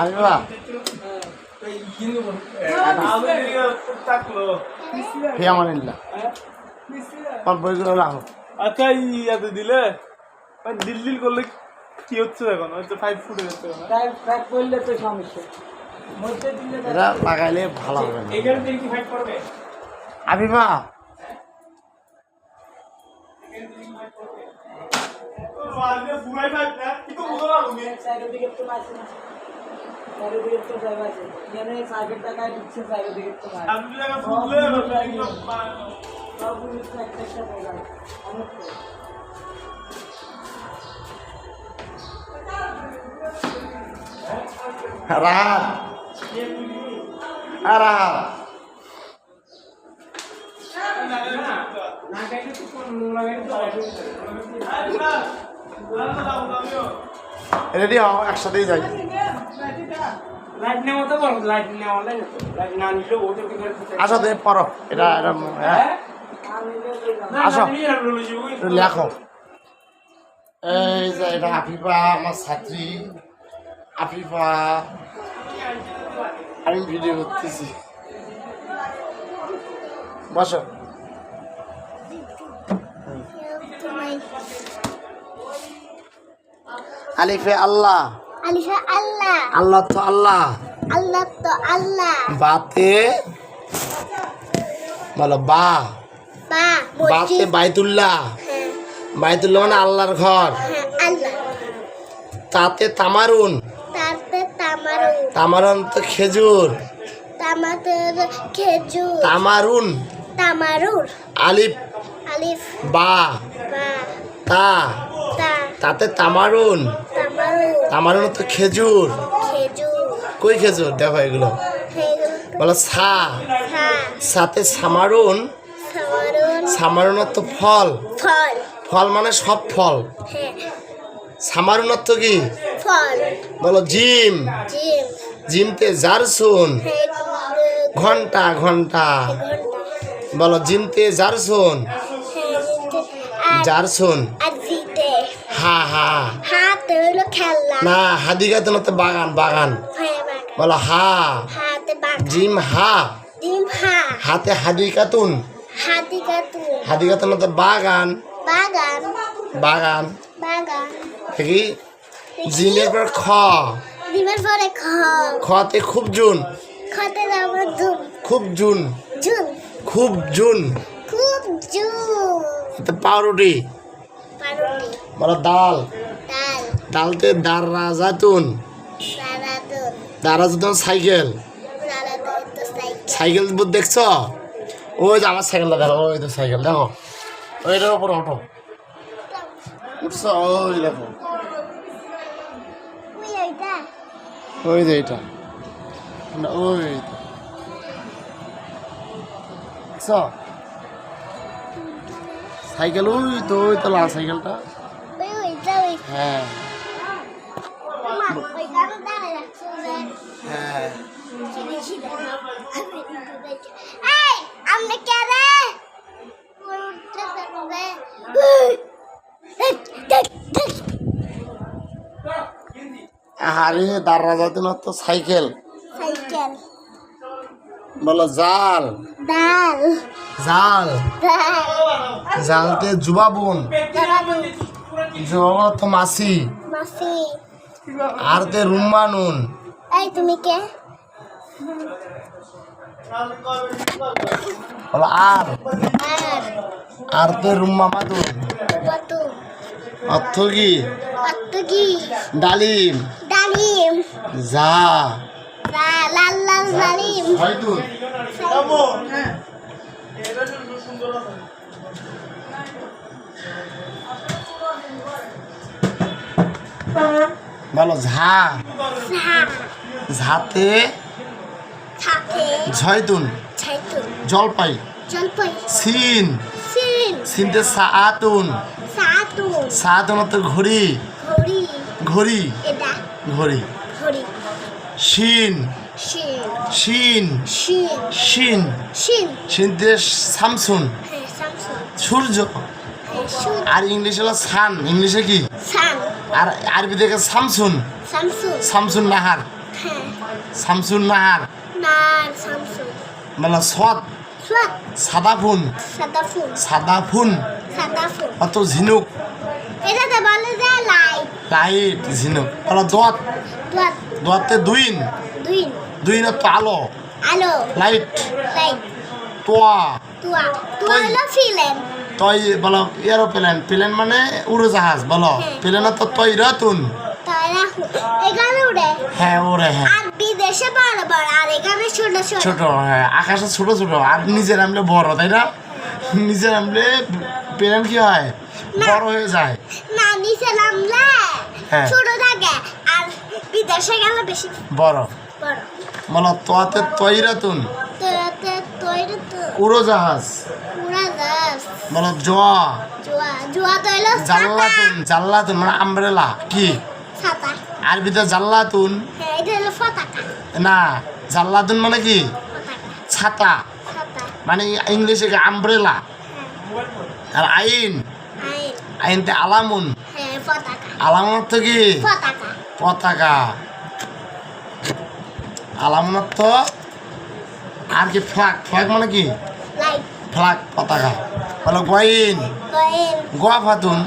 আমি বাবা আমানিল্লাহ। আমার বইগুলো রাখো আচ্ছা এই এত দিলে? ওই দিল দিল করলে কি হচ্ছে এখন? হচ্ছে ফাইভ ফুটে যাচ্ছে এখন প্যাক করলে তো সমস্যা। এটা লাগাইলে ভালো হবে না। এইখানে দিন আর রেডি হও একসাথেই যাই। আসো দে পড়ো। এটা হ্যাঁ। আসো। লেখো। এই যে, এটা আফিফা, আমার ছাত্রী। আফিফা আমি ভিডিও করতেছি। বসো। আলিফে আল্লাহ। আলিফা আল্লাহ। আল্লাহ তো আল্লাহ। আল্লাহ তো আল্লাহ। বাতে বলো বা। বাতে বাইতুল্লাহ। হ্যাঁ। বাইতুল্লাহ মানে আল্লাহর ঘর। হ্যাঁ আল্লাহ। তাতে তামারুন। তামারুন। তো খেজুর। তামাতের খেজুর। তামারুন। তামারুর। আলিফ। আলিফ। বা। তা। তাতে তামারুন। তামারুন। তো খেজুর। কই খেজুর? দেখো এগুলো। বলো সা। সাথে সামারুন। সামারুন। সামারুন তো ফল। ফল। মানে সব ফল। হ্যাঁ। সামারুন তো কি? বলো জিম। জিম। জিমতে জারসুন। ঘণ্টা ঘণ্টা। বলো জিমতে জারসুন। জারসুন। হা হা। না না তো বাগান বাগান। হ্যাঁ বাগান। বলো হা। বাগান। জিম হা। হাতে হাদিকাতুন হাতি কাতু হাদিকাতুন না তো বাগান। বাগান। বাগান। বাগান। দেখি। জিমের পর খ। ডিমের পরে খ। খতে খুব জুন। খতে জুন। খুব জুন। জুন। খুব জুন। খুব জুন। এতে পাউরুটি। পারুটি বলো ডাল ডাল ডালতে সারাদুন দারাজাতুন। সাইকেল। সাইকেল। সাইকেল দেখছ? ওই যে আমার সাইকেলটা দেখো ওই তো সাইকেল দেখো। ওইটার উপর ওঠো। উঠছো ওই দেখো। ওই যে এটা। না, ওই তো। দেখছ সাইকেল ওই তো ওই তো লাল সাইকেলটা। ওই ওইটা ওই হ্যাঁ। মা ওইটা আমি দাঁড়ায় রাখছি হ্যাঁ। এই আমরা কে আরে দারাজাতুন তো সাইকেল। সাইকেল। বলো জাল। জাল। ডাল জালতে জুবাবুন জুবাবুন তো মাসি মাসি আর তে রুম্মানুন এই তুমি কে? বলো আর। আর। তে রুম্মা মাদুন অর্থ কি ডালিম? ডালিম। যা লাল লাল ডালিম। হয়তো বলো ঝা। ঝা। ঝাতে? ঝয়তুন? জলপাই? জলপাই। সিন? সিন। সিনতে সাআতুন সাতুন সাআতুন ঘড়ি। ঘড়ি। ঘড়ি। শিন। শিন। শিন। শিন। দিয়ে সামসুন। হ্যাঁ সূর্য। হ্যাঁ আর ইংলিশ হলো সান। ইংলিশে কি? আর আরবি থেকে সামসুন। সামসুন। নাহার। হ্যাঁ। সামসুন নাহার। মানে সৎ সাদা ফুন সাদা ফুন সাদা ফুল অত ঝিনুক। এটাতে বলে যে লাইট। লাইট ঝিনুক। বলো দোয়াত। দতে দুইন। দুই দুইন তো আলো। আলো। লাইট। লাইট। তোয়া। তুয়া। তুয়া হলো ফিলেন। তই বলো এরোপ্লেন। প্লেন মানে উড়োজাহাজ বলো। হ্যাঁ। প্লেনে তো তৈ রতুন। তারা এখানে উড়ে। হ্যাঁ ওরে হ্যাঁ। আর বিদেশে বড় বড়। আর এখানে ছোট ছোট। ছোট হ্যাঁ। আকাশে ছোট ছোট। আর নিজের নামলে বড় তাই না? নিজের নামলে প্লেন কি হয়? বড় হয়ে যায়। না নিচে নামলে হ্যাঁ। ছোট থাকে আর বিদেশে গেলে বেশি। বড়। বড়। বলো তোয়াতে তৈ রতুন তোরাতে তৈরি তো উড়োজাহাজ। পুরা দাস বলো জোয়া। জুয়া। জুয়া তো হলো জাল্লাতুন জাল্লাতুন মানে আমব্রেলা কি? ছাতা। আরবিতে জাল্লাতুন। হ্যাঁ এটা হলো পতাকা না জাল্লাতুন মানে কি? ছাতা। মানে ইংলিশে আমব্রেলা? আর আইন? আইন। আইনতে আলামুন। আলামুন অর্থ কি? পতাকা। আলামুন অর্থ? তো আর কি ফ্ল্যাগ ফ্ল্যাগ মানে কি? ফ্ল্যাগ পতাকা। বলো গোয়াইন গোয়া ফাতুন।